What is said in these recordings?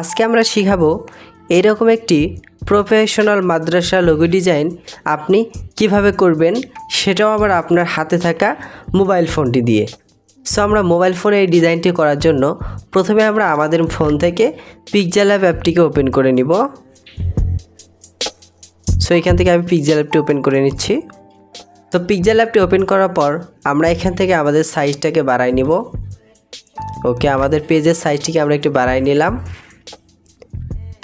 আজকে আমরা শিখাবো এরকম একটি প্রফেশনাল মাদ্রাসা লোগো ডিজাইন আপনি কীভাবে করবেন সেটাও আবার আপনার হাতে থাকা মোবাইল ফোনটি দিয়ে। সো আমরা মোবাইল ফোনে এই ডিজাইনটি করার জন্য প্রথমে আমরা আমাদের ফোন থেকে পিকজেল অ্যাপ অ্যাপটিকে ওপেন করে নিব। সো এখান থেকে আমি পিকজেল অ্যাপটি ওপেন করে নিচ্ছি। তো পিকজেল অ্যাপটি ওপেন করার পর আমরা এখান থেকে আমাদের সাইজটাকে বাড়াই নিব। ওকে আমাদের পেজের সাইজটিকে আমরা একটু বাড়াই নিলাম।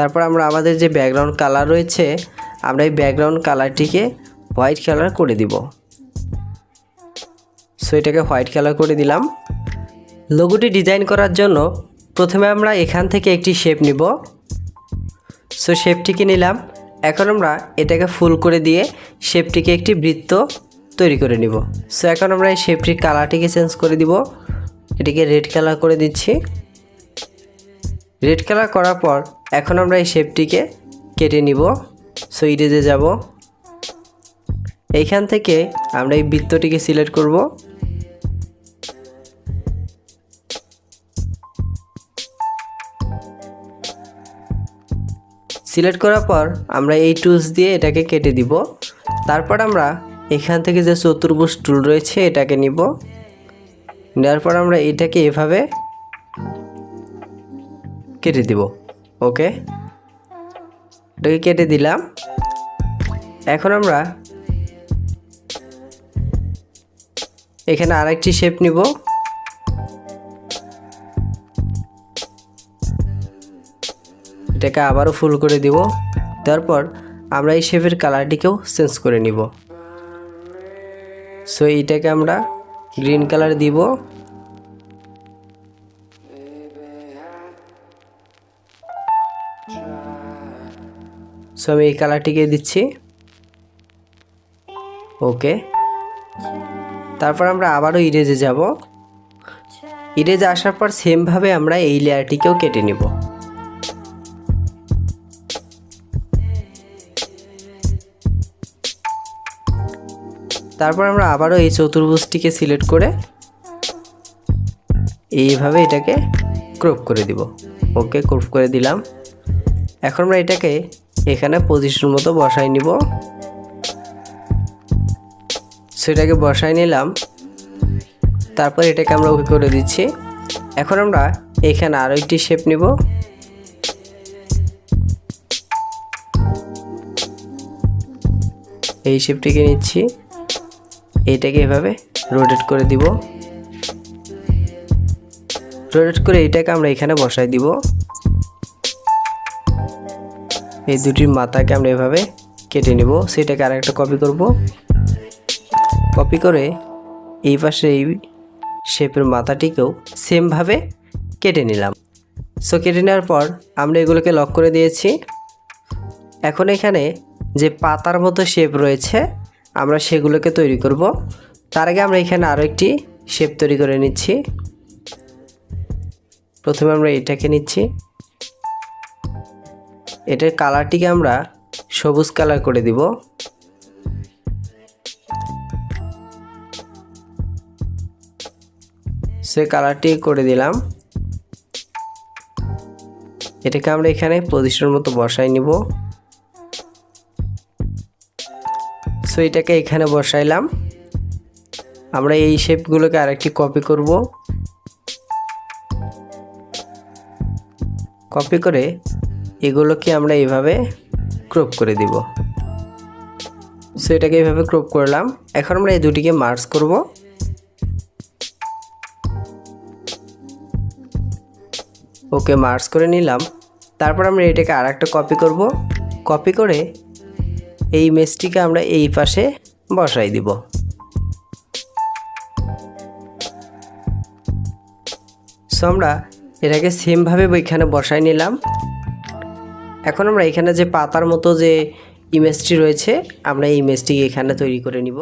তারপর আমরা আমাদের যে ব্যাকগ্রাউন্ড কালার রয়েছে, আমরা এই ব্যাকগ্রাউন্ড কালারটিকে হোয়াইট কালার করে দিব। সো এটাকে হোয়াইট কালার করে দিলাম। লোগোটি ডিজাইন করার জন্য প্রথমে আমরা এখান থেকে একটি শেপ নিব। সো শেপটিকে নিলাম। এখন আমরা এটাকে ফুল করে দিয়ে শেপটিকে একটি বৃত্ত তৈরি করে নিব। সো এখন আমরা এই শেপটির কালারটিকে চেঞ্জ করে দিব। এটিকে রেড কালার করে দিচ্ছি। রেড কালার করার পর এখন আমরা এই শেপটিকে কেটে নিব। সো ইরেজে যাব। এইখান থেকে আমরা এই বৃত্তটিকে সিলেক্ট করব। সিলেক্ট করার পর আমরা এই টুলস দিয়ে এটাকে কেটে দিব। তারপর আমরা এখান থেকে যে চতুর্ভুজ টুল রয়েছে, এটাকে নিব। নেওয়ার পর আমরা এটাকে এভাবে কেটে দিব। ওকে? এটাকে কেটে দিলাম। এখন আমরা এখানে আরেকটি শেপ নিব। এটাকে আবারও ফুল করে দিব। তারপর আমরা এই শেপের কালারটিকেও চেঞ্জ করে নিব। সো এইটাকে আমরা গ্রিন কালার দিব। সো আমি এই কালারটিকে দিচ্ছি। ওকে তারপর আমরা আবারও ইরেজে যাব। ইরেজে আসার পর সেমভাবে আমরা এই লেয়ারটিকেও কেটে নিব। তারপর আমরা আবারও এই চতুর্ভুজটিকে সিলেক্ট করে এইভাবে এটাকে ক্রপ করে দিব। ওকে ক্রপ করে দিলাম। এখন আমরা এটাকে এখানে পজিশন মতো বসাই নিব। সেটাকে বসাই নিলাম। তারপর এটাকে আমরা ওকে করে দিচ্ছি। এখন আমরা এখানে আরও একটি শেপ নিব। এই শেপটিকে নিচ্ছি। এইটাকে এভাবে রোটেট করে দিব। রোটেট করে এটাকে আমরা এখানে বসাই দিব। এই দুটির মাথাকে আমরা এভাবে কেটে নিব। সেটাকে আর একটা কপি করব। কপি করে এই পাশে এই শেপের মাথাটিকেও সেমভাবে কেটে নিলাম। সো কেটে নেওয়ার পর আমরা এগুলোকে লক করে দিয়েছি। এখন এখানে যে পাতার মতো শেপ রয়েছে, আমরা সেগুলোকে তৈরি করব। তার আগে আমরা এখানে আরও একটি শেপ তৈরি করে নিচ্ছি। প্রথমে আমরা এটাকে নিচ্ছি। এটার কালারটিকে আমরা সবুজ কালার করে দিব। সে কালারটি করে দিলাম। এটাকে আমরা এখানে পজিশন মতো বসাই নিব। সো এটাকে এখানে বসাইলাম। আমরা এই শেপগুলোকে আরেকটি কপি করব। কপি করে এগুলোকে আমরা এইভাবে ক্রপ করে দিব। সো এটাকে এইভাবে ক্রপ করলাম। এখন আমরা এই দুটিকে মার্চ করব। ওকে মার্চ করে নিলাম। তারপর আমরা এটাকে আর একটা কপি করব। কপি করে এই মেসটিকে আমরা এই পাশে বসাই দিব। সো আমরা এটাকে সেমভাবে ওইখানে বসাই নিলাম। এখন আমরা এখানে যে পাতার মতো যে ইমেজটি রয়েছে, আমরা এই ইমেজটি এখানে তৈরি করে নিব।